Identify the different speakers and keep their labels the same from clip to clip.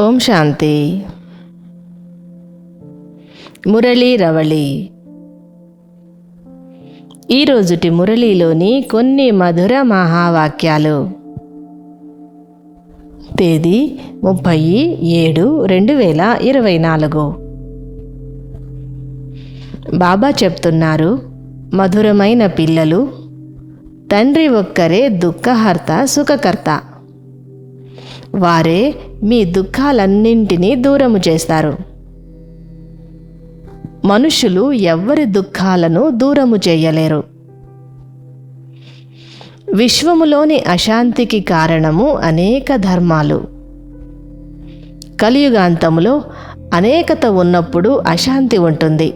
Speaker 1: ఓం శాంతి. మురళీ రవళి. ఈరోజుటి మురళీలోని కొన్ని మధుర మహావాక్యాలు. తేదీ ముప్పై ఏడు రెండు వేల ఇరవై నాలుగు. బాబా చెప్తున్నారు మధురమైన పిల్లలు తండ్రి ఒక్కరే దుఃఖహర్త సుఖకర్త. వారే మీ దుఃఖాలన్నింటినీ దూరము చేస్తారు. మనుషులు ఎవ్వరి దుఃఖాలను దూరము చేయలేరు. విశ్వములోని అశాంతికి కారణము అనేక ధర్మాలు. కలియుగాంతములో అనేకత ఉన్నప్పుడు అశాంతి ఉంటుంది.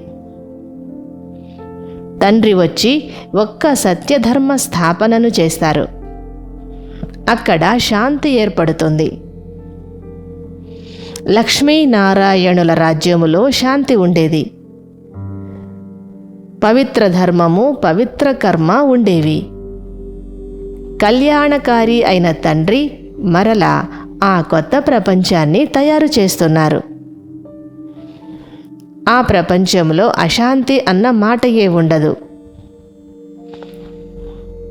Speaker 1: తండ్రి వచ్చి ఒక్క సత్యధర్మ స్థాపనను చేస్తారు. అక్కడ శాంతి ఏర్పడుతుంది. లక్ష్మీనారాయణుల రాజ్యములో శాంతి ఉండేది. పవిత్ర ధర్మము పవిత్ర కర్మ ఉండేవి. కళ్యాణకారి అయిన తండ్రి మరలా ఆ కొత్త ప్రపంచాన్ని తయారు చేస్తున్నారు. ఆ ప్రపంచంలో అశాంతి అన్న మాటయే ఉండదు.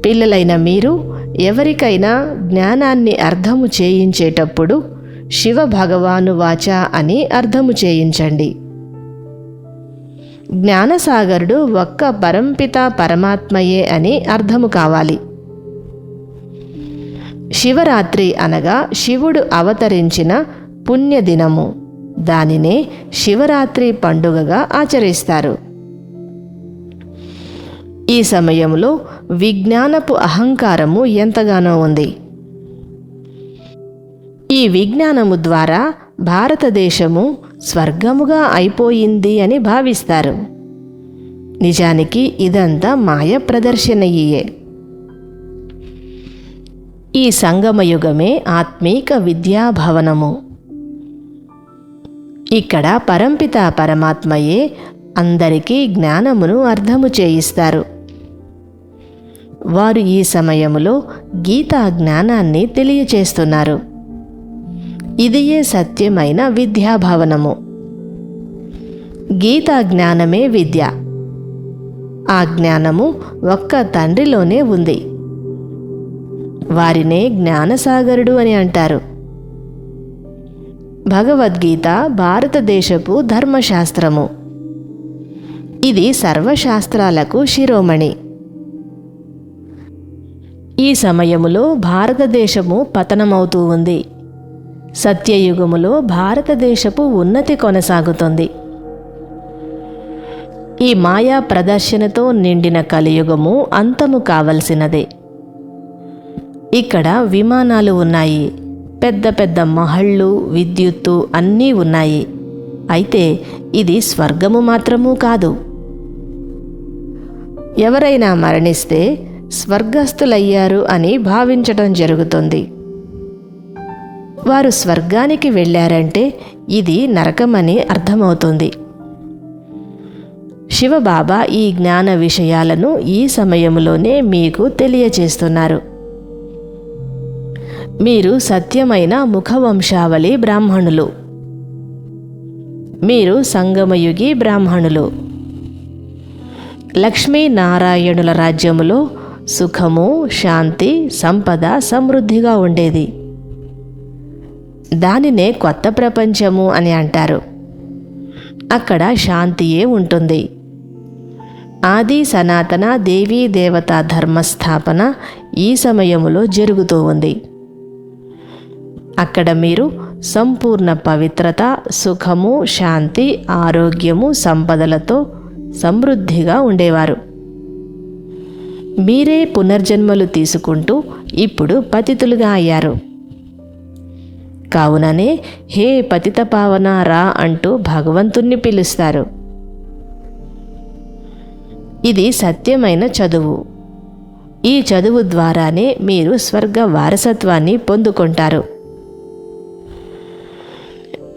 Speaker 1: పిల్లలైన మీరు ఎవరికైనా జ్ఞానాన్ని అర్థము చేయించేటప్పుడు శివ భగవాను వాచ అని అర్థము చేయించండి. జ్ఞానసాగరుడు ఒక్క పరంపిత పరమాత్మయే అని అర్థము కావాలి. శివరాత్రి అనగా శివుడు అవతరించిన పుణ్యదినము. దానినే శివరాత్రి పండుగగా ఆచరిస్తారు. ఈ సమయంలో విజ్ఞానపు అహంకారము ఎంతగానో ఉంది. ఈ విజ్ఞానము ద్వారా భారతదేశము స్వర్గముగా అయిపోయింది అని భావిస్తారు. నిజానికి ఇదంతా మాయ ప్రదర్శనయే. ఈ సంగమయుగమే ఆత్మీక విద్యాభవనము. ఇక్కడ పరంపిత పరమాత్మయే అందరికీ జ్ఞానమును అర్థము చేయిస్తారు. వారు ఈ సమయములో గీతా జ్ఞానాన్ని తెలియచేస్తున్నారు. ఇదియే సత్యమైన విద్యాభవనము. గీతా జ్ఞానమే విద్య. ఆ జ్ఞానము ఒక్క తండ్రిలోనే ఉంది. వారినే జ్ఞానసాగరుడు అని అంటారు. భగవద్గీత భారతదేశపు ధర్మశాస్త్రము. ఇది సర్వశాస్త్రాలకు శిరోమణి. ఈ సమయములో భారతదేశము పతనమవుతూ ఉంది. సత్యయుగములో భారతదేశపు ఉన్నతి కొనసాగుతుంది. ఈ మాయా ప్రదర్శనతో నిండిన కలియుగము అంతము కావలసినదే. ఇక్కడ విమానాలు ఉన్నాయి. పెద్ద పెద్ద మహళ్ళు విద్యుత్తు అన్నీ ఉన్నాయి. అయితే ఇది స్వర్గము మాత్రము కాదు. ఎవరైనా మరణిస్తే స్వర్గస్థులయ్యారు అని భావించటం జరుగుతుంది. వారు స్వర్గానికి వెళ్ళారంటే ఇది నరకమని అర్థమవుతుంది. శివబాబా ఈ జ్ఞాన విషయాలను ఈ సమయంలోనే మీకు తెలియచేస్తున్నారు. మీరు సత్యమైన ముఖవంశావళి బ్రాహ్మణులు. మీరు సంగమయుగి బ్రాహ్మణులు. లక్ష్మీనారాయణుల రాజ్యములో సుఖము శాంతి సంపద సమృద్ధిగా ఉండేది. దానినే కొత్త ప్రపంచము అని అంటారు. అక్కడ శాంతియే ఉంటుంది. ఆది సనాతన దేవీ దేవతా ధర్మస్థాపన ఈ సమయములో జరుగుతూ ఉంది. అక్కడ మీరు సంపూర్ణ పవిత్రత సుఖము శాంతి ఆరోగ్యము సంపదలతో సమృద్ధిగా ఉండేవారు. మీరే పునర్జన్మలు తీసుకుంటూ ఇప్పుడు పతితులుగా అయ్యారు. కావుననే హే పతిత పావన రా అంటూ భగవంతుణ్ణి పిలుస్తారు. ఇది సత్యమైన చదువు. ఈ చదువు ద్వారానే మీరు స్వర్గ వారసత్వాన్ని పొందుకుంటారు.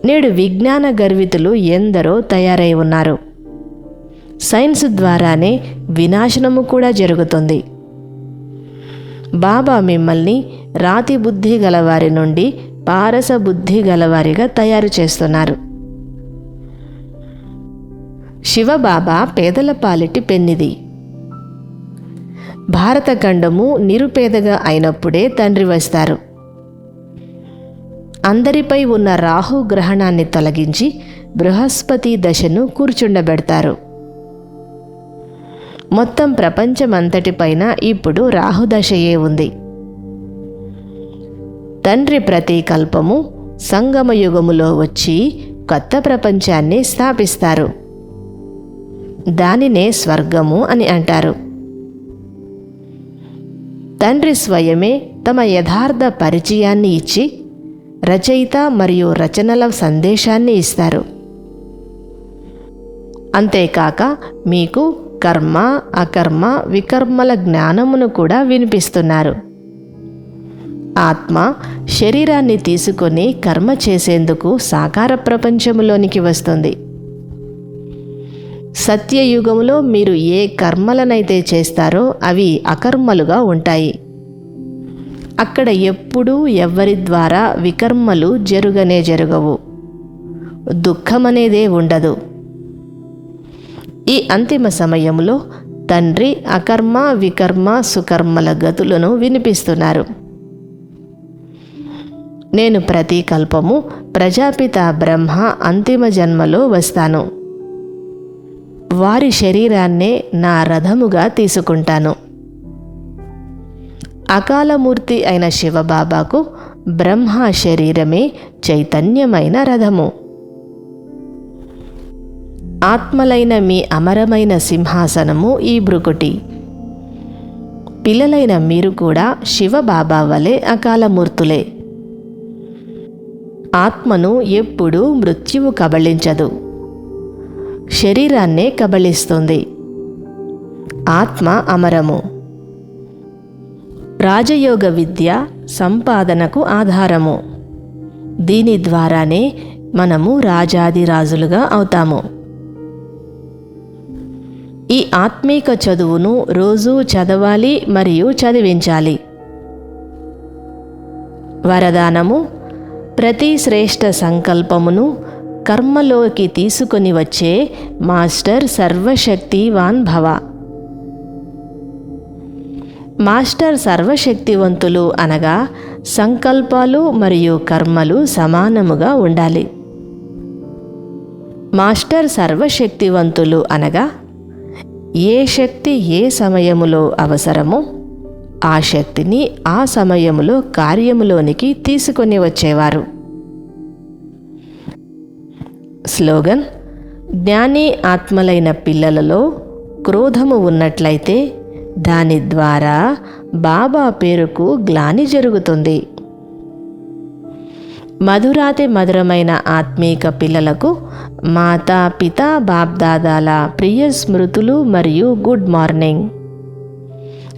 Speaker 1: నేడు విజ్ఞాన గర్వితులు ఎందరో తయారై ఉన్నారు. సైన్స్ ద్వారానే వినాశనము కూడా జరుగుతుంది. బాబా మిమ్మల్ని రాతి బుద్ధి గలవారి నుండి పారస బుద్ధి గలవారిగా తయారు చేస్తున్నారు. శివబాబా పేదల పాలిటి పెన్నిది. భారతఖండము నిరుపేదగా అయినప్పుడే తండ్రి వస్తారు. అందరిపై ఉన్న రాహు గ్రహణాన్ని తొలగించి బృహస్పతి దశను కూర్చుండబెడతారు. మొత్తం ప్రపంచమంతటిపైన ఇప్పుడు రాహుదశయే ఉంది. తండ్రి ప్రతికల్పము సంగమయుగములో వచ్చి కొత్త ప్రపంచాన్ని స్థాపిస్తారు. దానినే స్వర్గము అని అంటారు. తండ్రి స్వయమే తమ యథార్థ పరిచయాన్ని ఇచ్చి రచయిత మరియు రచనల సందేశాన్ని ఇస్తారు. అంతేకాక మీకు కర్మ అకర్మ వికర్మల జ్ఞానమును కూడా వినిపిస్తున్నారు. ఆత్మ శరీరాన్ని తీసుకొని కర్మ చేసేందుకు సాకార ప్రపంచంలోనికి వస్తుంది. సత్యయుగంలో మీరు ఏ కర్మలనైతే చేస్తారో అవి అకర్మలుగా ఉంటాయి. అక్కడ ఎప్పుడూ ఎవ్వరి ద్వారా వికర్మలు జరుగనే జరగవు. దుఃఖమనేదే ఉండదు. ఈ అంతిమ సమయంలో తండ్రి అకర్మ వికర్మ సుకర్మల గతులను వినిపిస్తున్నారు. నేను ప్రతి కల్పము ప్రజాపిత బ్రహ్మ అంతిమ జన్మలో వస్తాను. వారి శరీరాన్నే నా రథముగా తీసుకుంటాను. అకాలమూర్తి అయిన శివబాబాకు బ్రహ్మ శరీరమే చైతన్యమైన రథము. ఆత్మలైన మీ అమరమైన సింహాసనము ఈ భృకుటి పిల్లలైన మీరు కూడా శివబాబా వలె అకాలమూర్తులే. ఆత్మను ఎప్పుడూ మృత్యువు కబళించదు. శరీరాన్నే కబళిస్తుంది. ఆత్మ అమరము. రాజయోగ విద్య సంపాదనకు ఆధారము. దీని ద్వారానే మనము రాజాదిరాజులుగా అవుతాము. ఈ ఆత్మీక చదువును రోజూ చదవాలి మరియు చదివించాలి. వరదానము ప్రతి శ్రేష్ఠ సంకల్పమును కర్మలోకి తీసుకొని వచ్చే మాస్టర్ సర్వశక్తివాన్ భవ. మాస్టర్ సర్వశక్తివంతులు అనగా సంకల్పాలు మరియు కర్మలు సమానముగా ఉండాలి. మాస్టర్ సర్వశక్తివంతులు అనగా ఏ శక్తి ఏ సమయములో అవసరమో ఆ శక్తిని ఆ సమయంలో కార్యములోనికి తీసుకొని వచ్చేవారు. స్లోగన్ జ్ఞాని ఆత్మలైన పిల్లలలో క్రోధము ఉన్నట్లయితే దాని ద్వారా బాబా పేరుకు గ్లాని జరుగుతుంది. మధురాతి మధురమైన ఆత్మీక పిల్లలకు మాతా పిత బాప్దాదాల ప్రియ స్మృతులు మరియు గుడ్ మార్నింగ్.